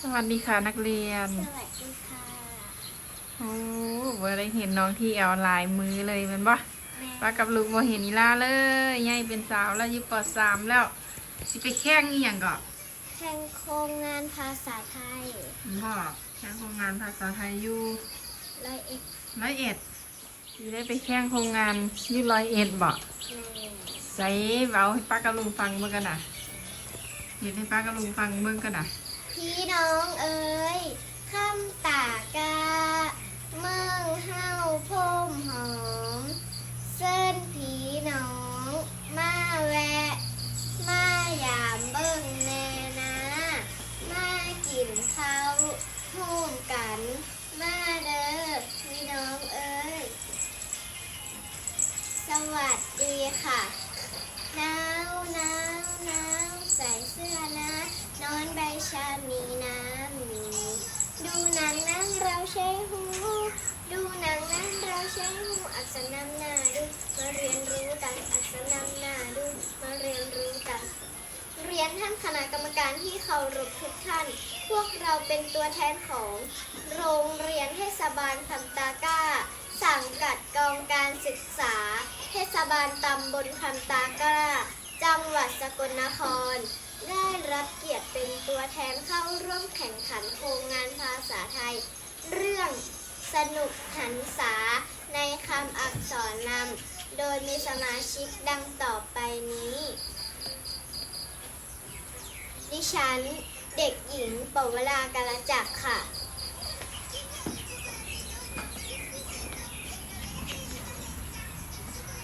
สวัสดีค่ะนักเรียน สวัสดีค่ะ โอ้เบ่ได้เห็นน้องที่เอาลายมือเลยแมันบ่แม่ป้ากับลุงบ่เห็นอีลาเลยยายเป็นสาวแล้วอยุปสามแล้ว สิไปแข่งอีหยังก็แข่งโครงงานภาษาไทยบ่แข่งโครงงานภาษาไทยอยู่ร้อยเอ็ดร้อยเอ็ดสิได้ไปแข่งโครงงานอยู่ร้อยเอ็ดบ่แม่ใส่เว้าให้ป้ากับลุงฟังเบิ่งกันน่ะเห็นให้ป้ากับลุงฟังเบิ่งกันน่ะ พี่น้องเอ๋ยคำตากา เมืองเฮาพมหอม เส้นผีน้อง มาแวะ มายามเบิ่งแน่นะมากินข้าวห่วมกัน มาเด้อพี่น้องเอ๋ยสวัสดีค่ะหนาวหนาวหนาวใส่เสื้อนะ นอนใบชามีน้ำมี ดูหนังนั้นเราใช้หู ดูหนังนั้นเราใช้ หูอักษรนำหน้าดูมาเรียนรู้กันอักษรนำหน้าดูมาเรียนรู้กัน เรียนท่านคณะกรรมการที่เคารพทุกท่าน พวกเราเป็นตัวแทนของ โรงเรียนเทศบาลคำตาก้า สังกัดกองการศึกษา เทศบาลตำบลคำตาก้า จังหวัดสกลนคร ได้รับเกียรติเป็นตัวแทนเข้าร่วมแข่งขันโครงงานภาษาไทย เรื่องสนุกหันษา ในคำอักษรนำโดยมีสมาชิกดังต่อไปนี้ ดิฉัน เด็กหญิงปวรากาลจักค่ะ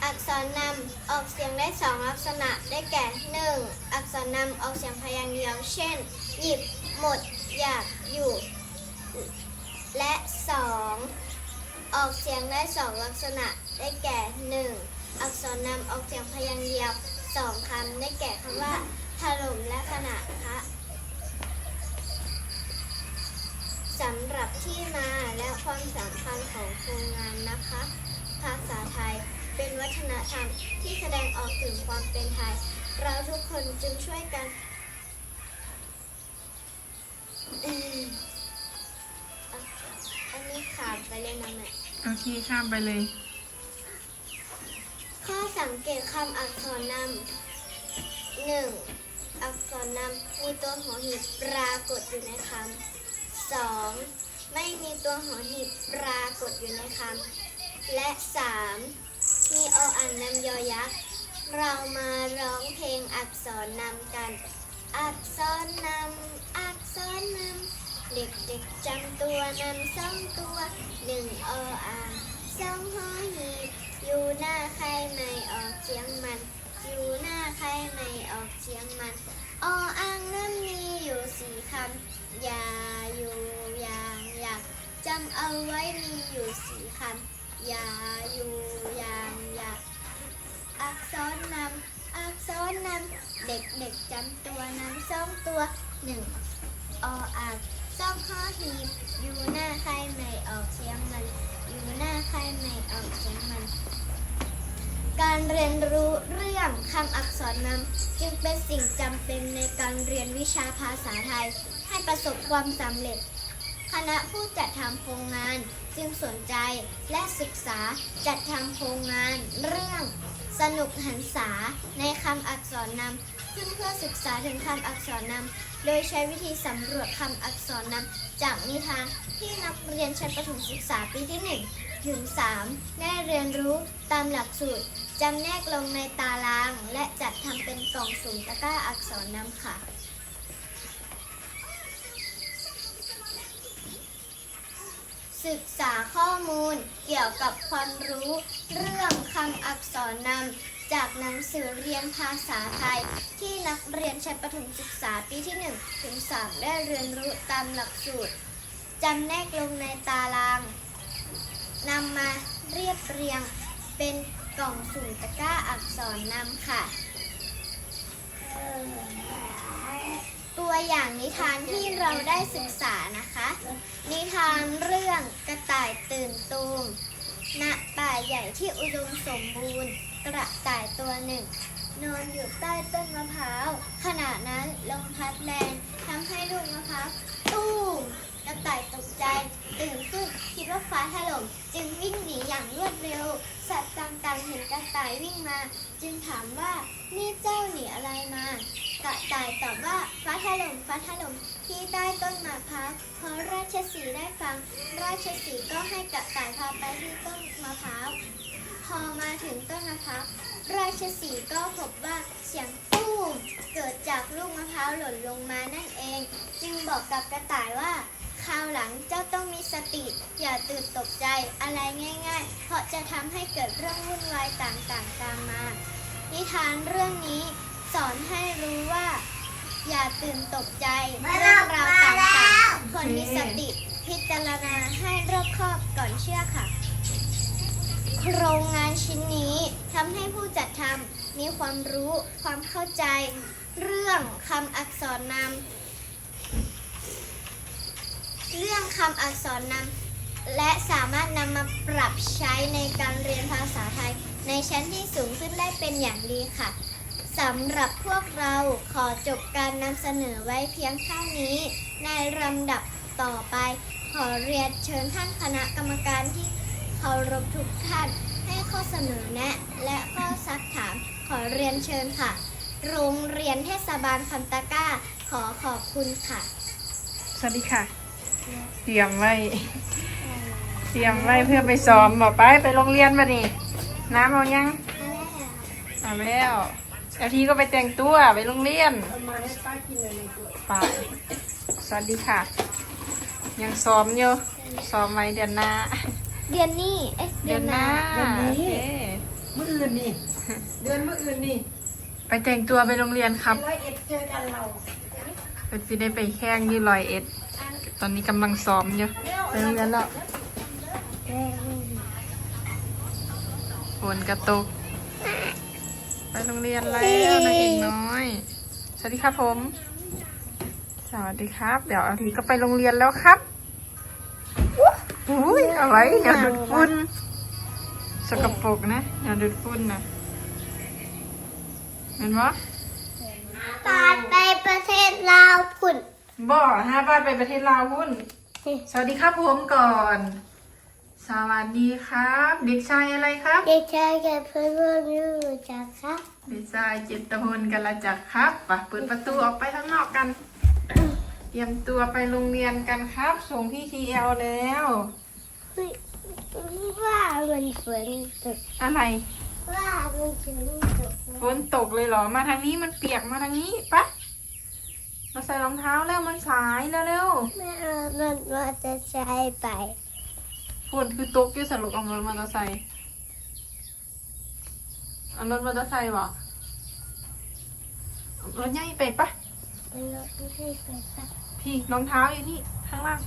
อักษรนำออกเสียงได้สองลักษณะได้แก่ 1. อักษรนำออกเสียงพยางค์เดียว เช่น หยิบ หมด อยาก อยู่ และ 2. อง ออกเสียงได้สองลักษณะได้แก่ 1. อักษรนำออกเสียงพยางค์เดียวสองคำได้แก่คำว่าถล่มและขณะคะสำหรับที่มาและความสำคัญของโครงงานนะคะ ภาษาไทยเป็นวัฒนธรรมที่แสดงออกถึงความเป็นไทย เราทุกคนจึงช่วยกันอืมอันนี้ขาดไปเลยนะแม่ โอเคข้ามไปเลย ข้อสังเกตคำอักษรนำหนึ่งอักษรนำมีตัวหอหีบปรากฏอยู่ในคำสองไม่มีตัวหอหีบปรากฏอยู่ในคำและสามมีออ่างนำยอยักษ์เรามาร้องเพลงอักษรนำกัน อักษรนำอักษรนำ เด็กๆจำตัวนำสองตัวหนึ่งออ่างสองหอหีบอยู่หน้าใครไม่ออกเสียงมัน อยู่หน้าใครไม่ออกเสียงมันออ่างนั้นมีอยู่สี่คำอย่าอยู่อย่างอยากจำเอาไว้มีอยู่สี่คำอย่าอยู่อย่างอยากอักษรนำอักษรนำเด็กๆจำตัวนำสองตัวหนึ่งออ่าง สองข้อหีบอยู่หน้าใครไม่ออกเสียงมัน อยู่หน้าใครไม่ออกเสียงมัน การเรียนรู้เรื่องคำอักษรนำจึงเป็นสิ่งจำเป็นในการเรียนวิชาภาษาไทย ให้ประสบความสำเร็จ คณะผู้จัดทำโครงงานจึงสนใจและศึกษาจัดทำโครงงานเรื่องสนุกหันษาในคำอักษรนำ ซึ่งเพื่อศึกษาถึงคำอักษรนำ โดยใช้วิธีสำรวจคำอักษรนำ จากนิทานที่นักเรียนชั้นประถมศึกษาปีที่1ถึง3ได้เรียนรู้ตามหลักสูตรจำแนกลงในตาราง และจัดทำเป็นกล่องสุ่มตะกร้าอักษรนำค่ะศึกษาข้อมูลเกี่ยวกับความรู้เรื่องคำอักษรนำ จากหนังสือเรียนภาษาไทย ที่นักเรียนชั้นประถมศึกษาปีที่1ถึง3ได้เรียนรู้ตามหลักสูตรจำแนกลงในตารางนำมาเรียบเรียงเป็นกล่องสุ่มตะกร้าอักษรนำค่ะ ตัวอย่างนิทานที่เราได้ศึกษานะคะ นิทานเรื่องกระต่ายตื่นตูมณป่าใหญ่ที่อุดมสมบูรณ์ กระต่ายตัวหนึ่ง นอนอยู่ใต้ต้นมะพร้าวขณะนั้นลมพัดแรงทำให้ลูกมะพร้าวตุ้มกระต่ายตกใจตื่นขึ้นคิดว่าฟ้าถล่มจึงวิ่งหนีอย่างรวดเร็ว สัตว์ต่างๆเห็นกระต่ายวิ่งมา จึงถามว่านี่เจ้าหนีอะไรมากระต่ายตอบว่าฟ้าถล่มฟ้าถล่มที่ใต้ต้นมะพร้าวพอราชสีได้ฟัง ราชสีก็ให้กระต่ายพาไปที่ต้นมะพร้าว พอมาถึงต้นมะพร้าวราชสีก็พบว่าเสียงตู้มเกิดจากลูกมะพร้าวหล่นลงมานั่นเอง จึงบอกกับกระต่ายว่าคราวหลังเจ้าต้องมีสติ อย่าตื่นตกใจอะไรง่าย ๆ เพราะจะทำให้เกิดเรื่องวุ่นวายต่างๆตามมา นิทานเรื่องนี้สอนให้รู้ว่า อย่าตื่นตกใจเรื่องราวต่างๆควรมีสติ พิจารณาให้รอบคอบก่อนเชื่อค่ะ โครงงานชิ้นนี้ทำให้ผู้จัดทำมีความรู้ความเข้าใจ เรื่องคำอักษรนำเรื่องคำอักษรนำและสามารถนำมาปรับใช้ในการเรียนภาษาไทย ในชั้นที่สูงขึ้นได้เป็นอย่างดีค่ะสำหรับพวกเราขอจบการนำเสนอไว้เพียงเท่านี้ ในลำดับต่อไป ขอเรียนเชิญท่านคณะกรรมการที่ เคารพทุกท่าน ให้ข้อเสนอแนะ และข้อซักถามขอเรียนเชิญค่ะ โรงเรียนเทศบาลคำตะกร้า ขอขอบคุณค่ะ สวัสดีค่ะ เตรียมไว้ เตรียมไว้เพื่อไปซ้อมบอกไปไปโรงเรียนมานี่น้ำเอายังเอาแล้วแล้วทีก็ไปแต่งตัวไปโรงเรียนไปสวัสดีค่ะ ยังซ้อมอยู่ซ้อมไว้เดือนหน้า เดือนนี้ เอ๊ะเดืเดืออนนหหน้าน้าเดือนนี้ โอเคมื่ออื่นนี่ เดือนมื่ออื่นนี่ไปแต่งตัวไปโรงเรียนครับ ร้อยเอ็ดเจอกันเราเป็นสิได้ไปแข่งที่ลอยเอ็ด ตอนนี้กำลังซ้อมอยู่ไปโรงเรียนแล้วฝนกระตก ไปโรงเรียนแล้วนางเอกน้อย สวัสดีครับผม สวัสดีครับ เดี๋ยวอาทีก็ไปโรงเรียนแล้วครับอุ้ย เอาไว้อย่าดูดฝุ่นสกปรกนะอย่าดูดฝุ่นนะเห็นปะตอนไปประเทศลาวพุ่นบ่ห้าบ้านไปประเทศลาวหุ้นสวัสดีครับผมก่อน สวัสดีครับ เด็กชายอะไรครับ เด็กชายกับเพื่อนร่วมรู้จักครับ เด็กชายจิตรพลกันละจักครับไปเปิดประตูออกไปข้างนอกกัน เตรียมตัวไปโรงเรียนกันครับ ส่งพี่ทีเอลแล้วเฮ้ย ว่ามันฝนตกอะไร ว่ามันฝนตกฝนตกเลยเหรอ มาทางนี้มันเปียกมาทางนี้ปะมาใส่รองเท้าแล้วมันสายแล้วเร็วไม่เอารถมอเตอร์ไซค์ไปฝนคือตกอยู่สรุปเอารถมอเตอร์ไซค์เอารถมอเตอร์ไซค์บ่เอารถใหญ่ไปปะมันรถไม่ให้ไปปะพี่รองเท้าอยู่ที่ข้างล่าง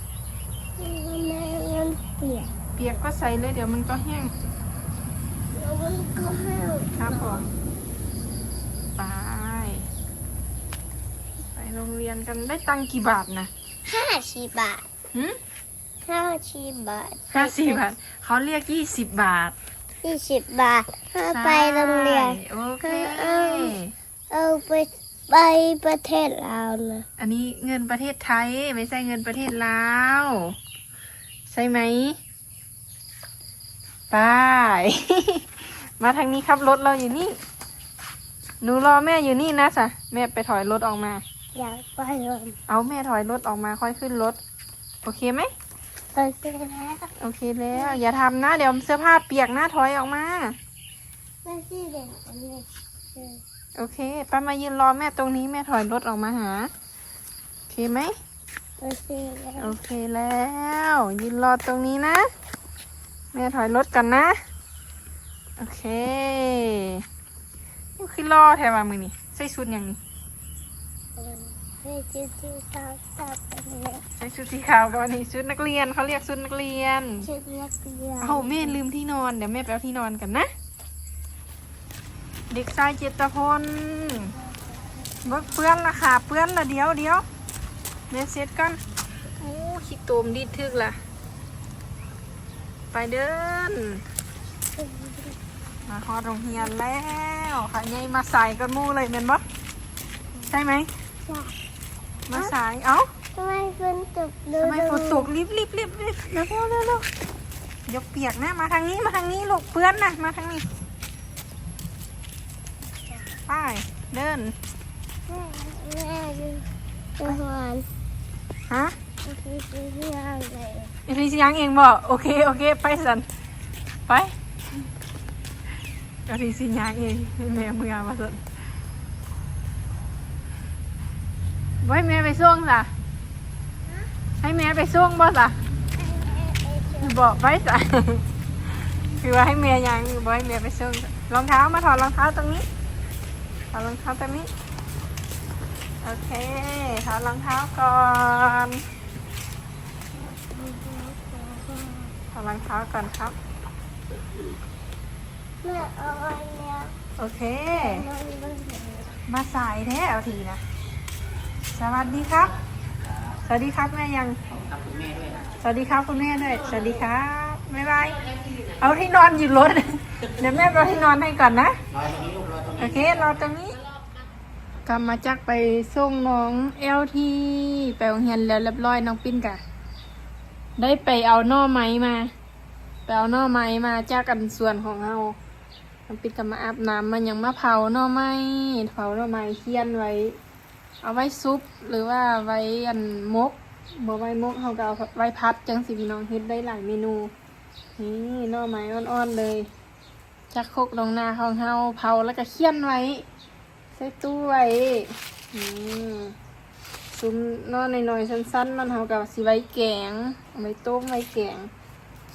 มันแม่มันเปียกเปียกก็ใส่เลยเดี๋ยวมันก็แห้งแล้วมันก็ให้ครับผมไป ไปโรงเรียนกันได้ตังค์กี่บาทนะห้าชีบาทหืมห้าชีบาทห้าสิบบาทเขาเรียกยี่สิบบาทยี่สิบบาทถ้าไปโรงเรียนใช่โอเคเอาเอาไปไปประเทศลาวนะ อันนี้เงินประเทศไทย ไม่ใช่เงินประเทศลาว ใช่ไหมไป มาทางนี้ครับรถเราอยู่นี่ หนูรอแม่อยู่นี่นะสะแม่ไปถอยรถออกมา อยากไปโรงเอาแม่ถอยรถออกมาค่อยขึ้นรถ โอเคไหมไปเจอแล้วโอเคแล้ว อย่าทำนะ เดี๋ยวเสื้อผ้าเปียกหน้าถอยออกมา ไม่ใช่เด็กอันนี้เออโอเคป้ามายืนรอแม่ตรงนี้แม่ถอยรถออกมาหา โอเคไหม ไม่ใช่แล้วโอเคแล้ว ยืนรอตรงนี้นะ แม่ถอยรถกันนะ โอเคนี่คือรอแถวามือนี่ใส่ชุดอย่างนี้ไม่ใช่ที่เขาตัดอันนี้ใส่ชุดสีขาวก่อนนี่ชุดนักเรียนเขาเรียกชุดนักเรียนชุดนักเรียนเอาแม่ลืมที่นอนเดี๋ยวแม่ไปเอาที่นอนกันนะ เด็กชายเจตพลเบิกเปื้อนละค่ะเปื้อนละเดี๋ยวเดี๋ยว แม่เซ็ตกันโอ้ขี้ตูมดีดทึกละไปเดิน มาฮอดโรงเรียนแล้วค่ะยายมาใส่กันหมู่เลยเป็นบ่ใช่ไหมจ้ะมาสาย เอ้าทำไมฝนตกเลยทำไมฝนตกกรีบรีบรีบรีบเร็วเร็วเร็วเร็วเดี๋ยวเปียกนะ มาทางนี้มาทางนี้ลูกเพื่อนนะมาทางนี้ไปเดินแม่ดูตัวหวาน ฮะอางเลยอีพีสิยังเองบอกโอเคโอเคไปสันไปอีพีสิยังเองให้แม่เมื่อมาสันไว้แม่ไปส่งล่ะให้แม่ไปส่งบ่ล่ะบอกไปสะคือว่าให้แม่ยังบอกให้แม่ไปส่งรองเท้ามาถอดรองเท้าตรงนี้ถอดรองเท้าตรงนี้ โอเคถอดรองเท้าก่อนถอดรองเท้าก่อนครับ แม่เอาไว้เนี่ยโอเค มันมันมาสายแท้เอาทีนะ สวัสดีครับ สวัสดีครับแม่ยัง สวัสดีครับคุณแม่ด้วย สวัสดีครับบ๊ายบาย เอาที่นอนอยู่รถ เดี๋ยวแม่เอาที่นอนให้ก่อนนะ โอเครอตรงนี้ กลับมาจากไปส่งน้องเอลที่ไปโรงเรียนแล้วเรียบร้อยน้องปิ้นกะ ได้ไปเอาน่อไม้มา ไปเอาน่อไม้มาจากกันส่วนของเราน้องปิ้นก็มาอาบน้ำมันยังมาเผาน่อไม้เผาหน่อไม้เคี่ยนไว้ เอาไว้ซุปหรือว่าไว้อันมกบ่ไว้มกเขาก็เอาไว้พัดจังสิพี่น้องเฮ็ดได้หลายเมนูนี่น่อไม้อ่อนๆเลยจากโคกลงนาของเฮาเผาแล้วก็เคี่ยนไว้ ใส่ตู้ไว้อืมซุ้มน้อหน่อยๆสั้นๆ มันเฮากับสิไว้แกงเอาไว้ต้มไว้แกง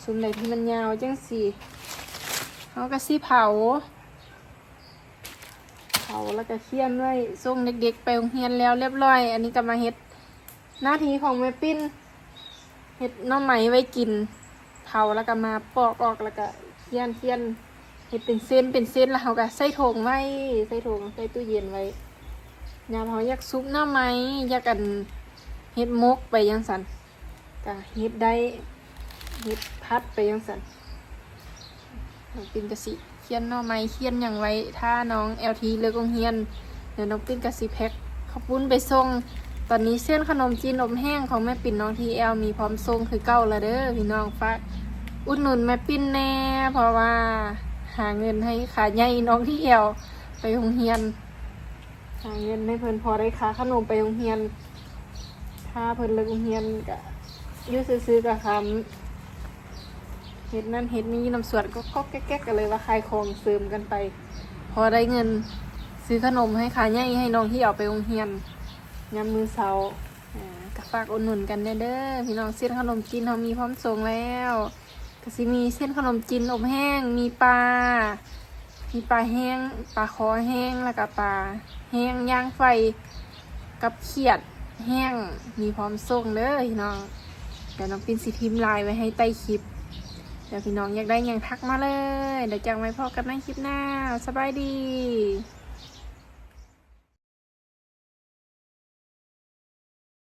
ซุ้มไหนที่มันยาวจังสิเฮาก็สิเผา เผาแล้วก็เคี่ยนไว้ส่งเด็กๆไปโรงเรียนแล้วเรียบร้อย อันนี้ก็มาเฮ็ดหน้าที่ของแม่ปิ้นเฮ็ดน้อไหมไว้กินเผาแล้วก็มาปอกออกแล้วก็เคี่ยนเคี่ยน เฮ็ดเป็นเส้นเป็นเส้นแล้วเขาก็ใส่ถุงไว้ใส่ถุงใส่ตู้เย็นไว้ยามเขาอยากซุปหน้าไหมอยากกันเฮ็ดมกไปยังสันก็เฮ็ดได้เฮ็ดพัดไปยังสันน้องปินกะสิเขียนหน้าไหมเขียนอย่างไว้ถ้าน้องเอลทีเลิกโรงเรียนเดี๋ยวน้องปินกะสิแพ็คข้าวปุ้นไปส่งตอนนี้เส้นขนมจีนอบแห้งของแม่ปิ่นน้องทีเอลมีพร้อมส่งคือเก้าแล้วเด้อพี่น้องฝากอุดหนุนแม่ปิ่นแน่เพราะว่า หาเงินให้ขาใหญ่น้องที่เอลไปโรงเรียน หาเงินให้เพิ่นพอได้ค่าขนมไปโรงเรียนถ้าเพิ่นเลิกโรงเรียนก็อยุ่ซื้อๆกับคำเฮ็ดนั่นเฮ็ดนี่น้ำสวดก็ก็แก๊กๆกันเลยว่าขายของเสริมกันไป พอได้เงินซื้อขนมให้ขาใหญ่ให้น้องที่เอาไปโรงเรียนยามมือเสาร์ก็ฝากอุดหนุนกันเด้อเด้อพี่น้องเส้นขนมจีนเขามีพร้อมส่งแล้ว ก็สิมีเส้นขนมจีนอบแห้ง มีปลา มีปลาแห้ง ปลาคอแห้ง แล้วก็ปลาแห้งย่างไฟ กับเขียดแห้ง มีพร้อมส่งเด้อพี่น้อง เดี๋ยวน้องปินสิพิมพ์ไลน์ไว้ให้ใต้คลิป เดี๋ยวพี่น้องอยากได้ยังทักมาเลย เดี๋ยวจังไว้พอกันในคลิปหน้า สบายดี